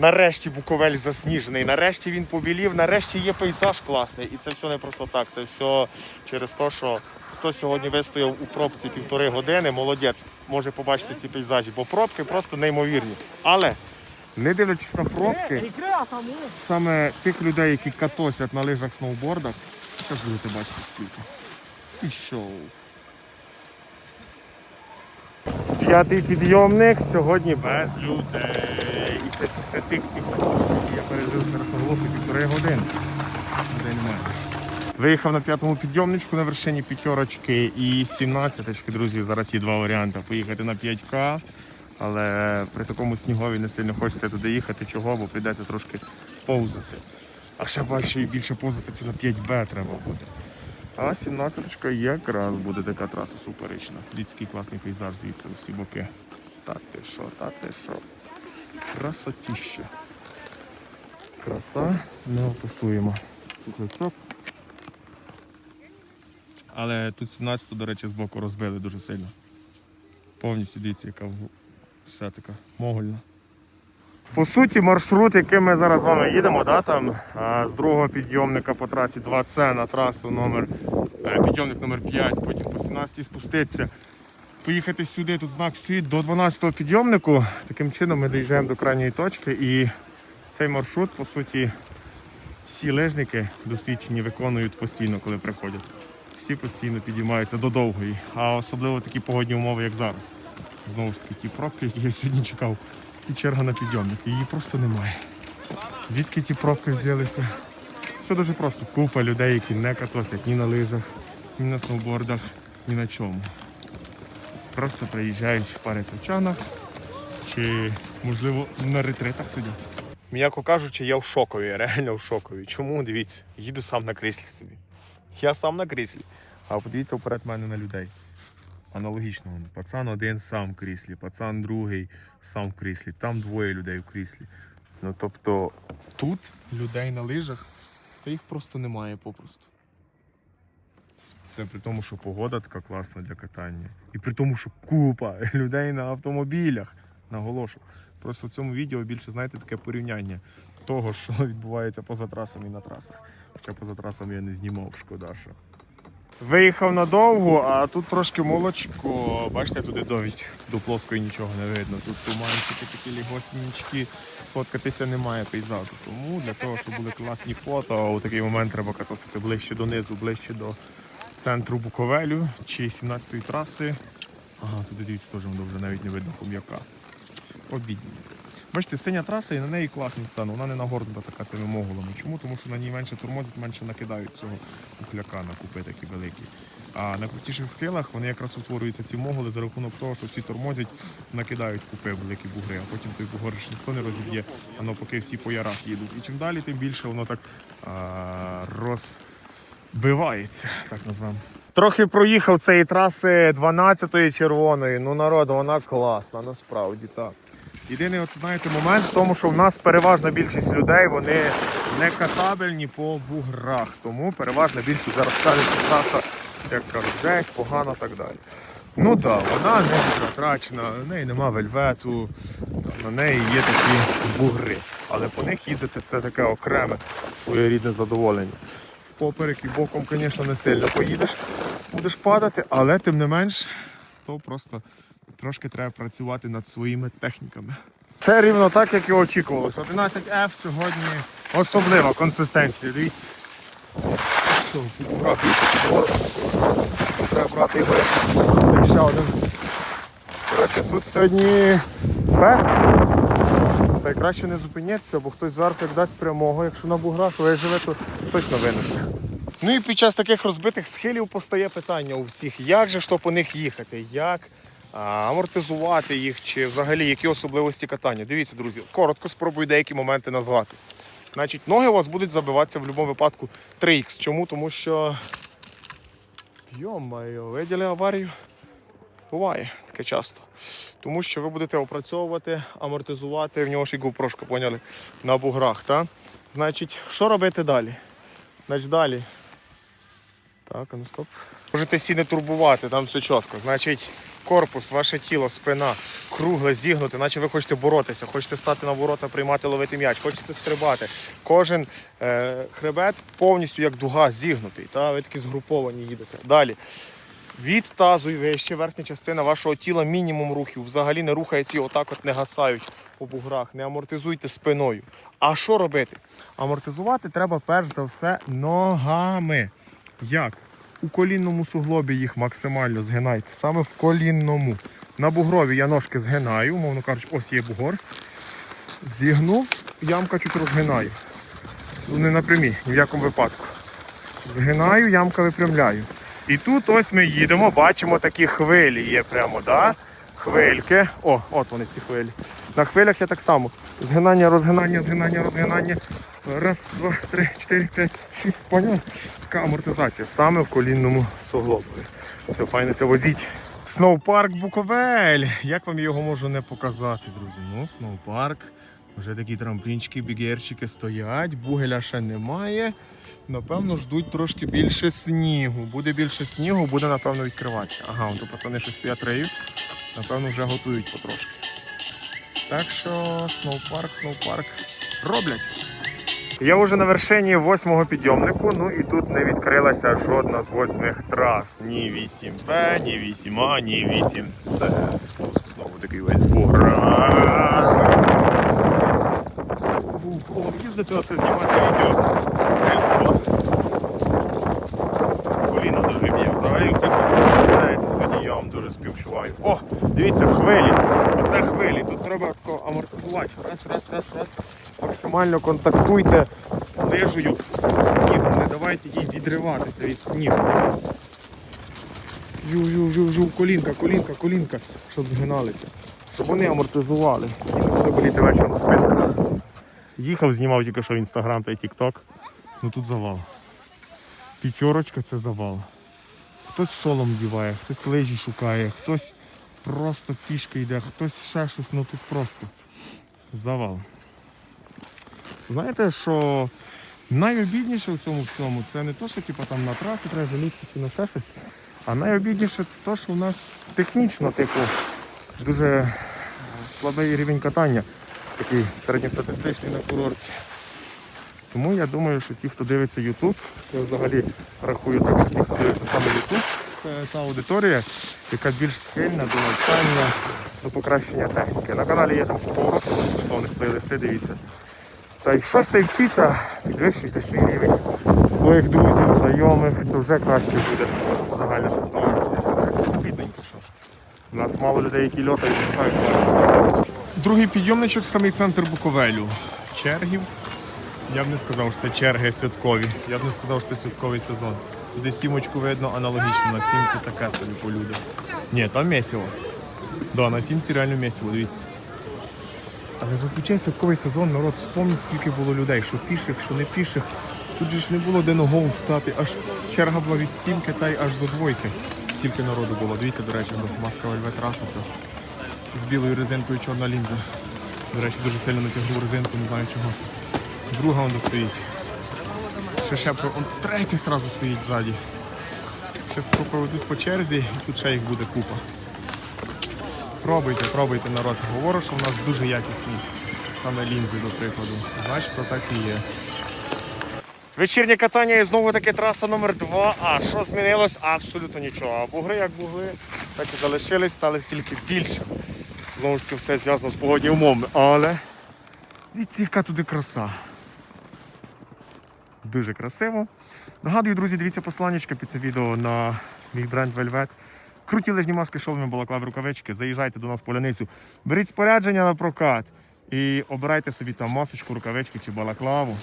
Нарешті Буковель засніжений, нарешті він побілів, нарешті є пейзаж класний. І це все не просто так. Це все через те, що хто сьогодні вистояв у пробці півтори години, молодець, може побачити ці пейзажі, бо пробки просто неймовірні. Але не дивлячись на пробки, саме тих людей, які катосять на лижах сноубордах, теж будете бачити скільки. Пішов. П'ятий підйомник сьогодні без людей. Це після тих всіх я пережив зараз наголошую півтори години. Людей немає. Виїхав на п'ятому підйомничку на вершині п'ятерочки і сімнадцяточки, друзі. Зараз є два варіанти. Поїхати на 5К, але при такому снігові не сильно хочеться туди їхати. Чого? Бо прийдеться трошки повзати. А ще більше і більше повзати це на 5Б треба буде. А 17 якраз буде така траса суперечна. Дивіться, який класний пейзаж звідси всі боки. Та ти що, та ти що. Красотіще. Краса не описуємо. Але тут 17 до речі, з боку розбили дуже сильно. Повністю дивіться, яка все така могольна. По суті, маршрут, яким ми зараз з вами їдемо, да, там, з другого підйомника по трасі 2С на трасу номер, е, підйомник номер 5, потім по 17 спуститися. Поїхати сюди, тут знак стоїть до 12-го підйомнику. Таким чином ми доїжджаємо до крайньої точки і цей маршрут, по суті, всі лижники досвідчені виконують постійно, коли приходять. Всі постійно підіймаються до довгої, а особливо такі погодні умови, як зараз. Знову ж таки, ті пробки, які я сьогодні чекав, і черга на підйомник. Її просто немає. Звідки ті пробки взялися? Все дуже просто. Купа людей, які не катосять ні на лижах, ні на сноубордах, ні на чому. Просто приїжджають в пари чи, можливо, на ретритах сидять. М'яко кажучи, я в шокові, реально в шокові. Чому? Дивіться, їду сам на кріслі собі. Я сам на кріслі. А подивіться вперед мене на людей. Аналогічно. Пацан один сам в кріслі, пацан другий сам в кріслі, там двоє людей в кріслі. Ну тобто тут людей на лижах, та їх просто немає попросту. Це при тому, що погода така класна для катання. І при тому, що купа людей на автомобілях. Наголошу. Просто в цьому відео більше, знаєте, таке порівняння того, що відбувається поза трасами і на трасах. Хоча поза трасами я не знімав, шкода, що. Виїхав надовго, а тут трошки молочко. Бачите, туди довідь до плоскої нічого не видно. Тут туманчики такі лігосінічки, сфоткатися немає пейзажу. Тому для того, щоб були класні фото, у такий момент треба катосити ближче донизу, ближче до центру Буковелю чи 17-ї траси. Ага, туди дивіться теж вже навіть не видно хом'яка. Обідні. Бачите, синя траса і на неї класний стан. Вона не нагорнута така цими моголами. Чому? Тому що на ній менше тормозять, менше накидають цього кухляка на купи такі великі. А на крутіших схилах вони якраз утворюються ці моголи за рахунок того, що ці тормозять, накидають купи великі бугри, а потім той бугориш ніхто не розіб'є, а навпаки всі по ярах їдуть. І чим далі, тим більше воно так а, розбивається, так назвемо. Трохи проїхав цієї траси 12-ї червоної. Ну, народ, вона класна, насправді так. Єдиний, от, знаєте, момент в тому, що в нас переважна більшість людей вони не катабельні по буграх. Тому переважна більшість зараз каже, що траса, як скажуть, жесть, погано так далі. Ну так, вона не затрачена, на неї нема вельвету, на неї є такі бугри. Але по них їздити це таке окреме своєрідне задоволення. Поперек і боком, звісно, не сильно поїдеш, будеш падати, але тим не менш, то просто трошки треба працювати над своїми техніками. Це рівно так, як і очікувалося. 11F сьогодні особлива консистенція. Дивіться. Треба брати його. Це ще один. Тут сьогодні фест. Та й краще не зупиняться, бо хтось зверху як дасть прямого, якщо на буграх виживе, то точно винесе. Ну і під час таких розбитих схилів постає питання у всіх, як же ж по них їхати, як а, амортизувати їх, чи взагалі які особливості катання. Дивіться, друзі, коротко спробую деякі моменти назвати. Значить, ноги у вас будуть забиватися в будь-якому випадку 3х. Чому? Тому що. Йо-майо, виділи аварію? Буває таке часто. Тому що ви будете опрацьовувати, амортизувати, в нього ж і GoPro, поняли, на буграх. Та? Значить, що робити далі? Значить, далі. Так, а ну стоп. Можете сі не турбувати, там все чітко. Значить, корпус, ваше тіло, спина, кругле, зігнуте, наче ви хочете боротися, хочете стати на ворота, приймати, ловити м'яч, хочете стрибати. Кожен е, хребет повністю як дуга зігнутий. Та? Ви такі згруповані їдете. Далі. Від тазу і вище верхня частина вашого тіла мінімум рухів. Взагалі не рухається і отак от не гасають по буграх. Не амортизуйте спиною. А що робити? Амортизувати треба перш за все ногами. Як? У колінному суглобі їх максимально згинайте. Саме в колінному. На бугрові я ножки згинаю, умовно кажучи, ось є бугор. Зігнув, ямка чуть розгинаю. Ну, Не напрямі, ні в якому випадку. Згинаю, ямка випрямляю. І тут ось ми їдемо, бачимо такі хвилі є прямо, да? Хвильки. О, от вони ці хвилі. На хвилях я так само. Згинання, розгинання, згинання, розгинання. Раз, два, три, чотири, п'ять, шість. Поняв? Така амортизація саме в колінному суглобі. Все, файно це возіть. Сноупарк Буковель. Як вам його можу не показати, друзі? Ну, сноупарк. Вже такі трамплінчики, бігерчики стоять, бугеля ще немає. Напевно, ждуть трошки більше снігу. Буде більше снігу, буде напевно відкриватися. Ага, тут пацани щось стоять риють. Напевно, вже готують потрошки. Так що сноупарк, сноупарк роблять. Я вже на вершині восьмого підйомнику, ну і тут не відкрилася жодна з восьмих трас. Ні 8Б, ні 8А, ні 8С. Спуск знову такий весь бугра. О, їздити оце знімати відео. Сельство. Коліна дуже б'є. Взагалі все подобається сьогодні, я вам дуже співчуваю. О, дивіться, хвилі. Оце хвилі. Тут треба амортизувати. Раз, раз, раз, раз. Максимально контактуйте лижею з снігом. Не давайте їй відриватися від снігу. Жу, жу, жу, жу, колінка, колінка, колінка, щоб згиналися. Щоб вони амортизували. І не буде боліти. Їхав, знімав тільки що інстаграм та тікток. Ну тут завал. П'ятерочка це завал. Хтось шолом вдіває, хтось лижі шукає, хтось просто пішки йде, хтось ще щось, ну тут просто завал. Знаєте, що найобідніше в цьому всьому це не те, що типу, там на трасі треба жалітися чи на ще щось, а найобідніше це те, що у нас технічно типу, дуже слабий рівень катання, такий середньостатистичний на курорті. Тому я думаю, що ті, хто дивиться YouTube, я взагалі рахую так, що ті, хто дивиться саме YouTube, це та аудиторія, яка більш схильна до навчання, до покращення техніки. На каналі є там уроків безкоштовних плейлисти, дивіться. Та й та вчиться, підвищуйте свій рівень своїх друзів, знайомих, то вже краще буде загальна ситуація. Бідненько, що. У нас мало людей, які льотають, писають. Другий підйомничок самий центр Буковелю. Чергів. Я б не сказав, що це черги святкові. Я б не сказав, що це святковий сезон. Туди сімочку видно аналогічно. На сімці таке собі по людях. Ні, там місиво. Да, на сімці реально місиво, дивіться. Але зазвичай святковий сезон народ вспомнить, скільки було людей, що піших, що не піших. Тут же ж не було де ногою встати, аж черга була від сімки та й аж до двойки. Стільки народу було. Дивіться, до речі, маска вельвет траса це. З білою резинкою чорна лінза. До речі, дуже сильно натягнув резинку, не знаю чого. Друга вона стоїть. Ще ще про третя сразу стоїть ззаді. Ще проведуть по черзі, і тут ще їх буде купа. Пробуйте, пробуйте народ. Говорю, що в нас дуже якісні саме лінзи, до прикладу. Значить, так і є. Вечірнє катання і знову таки траса номер 2 А що змінилось? Абсолютно нічого. А бугри як бугри, так і залишились, стали тільки більше. Знову ж таки, все зв'язано з погодні умовами. Але дивіться, яка туди краса. Дуже красиво. Нагадую, друзі, дивіться посланнячка під це відео на мій бренд Velvet. Круті лижні маски, шоломи, балаклави, рукавички. Заїжджайте до нас в поляницю. Беріть спорядження на прокат і обирайте собі там масочку, рукавички чи балаклаву.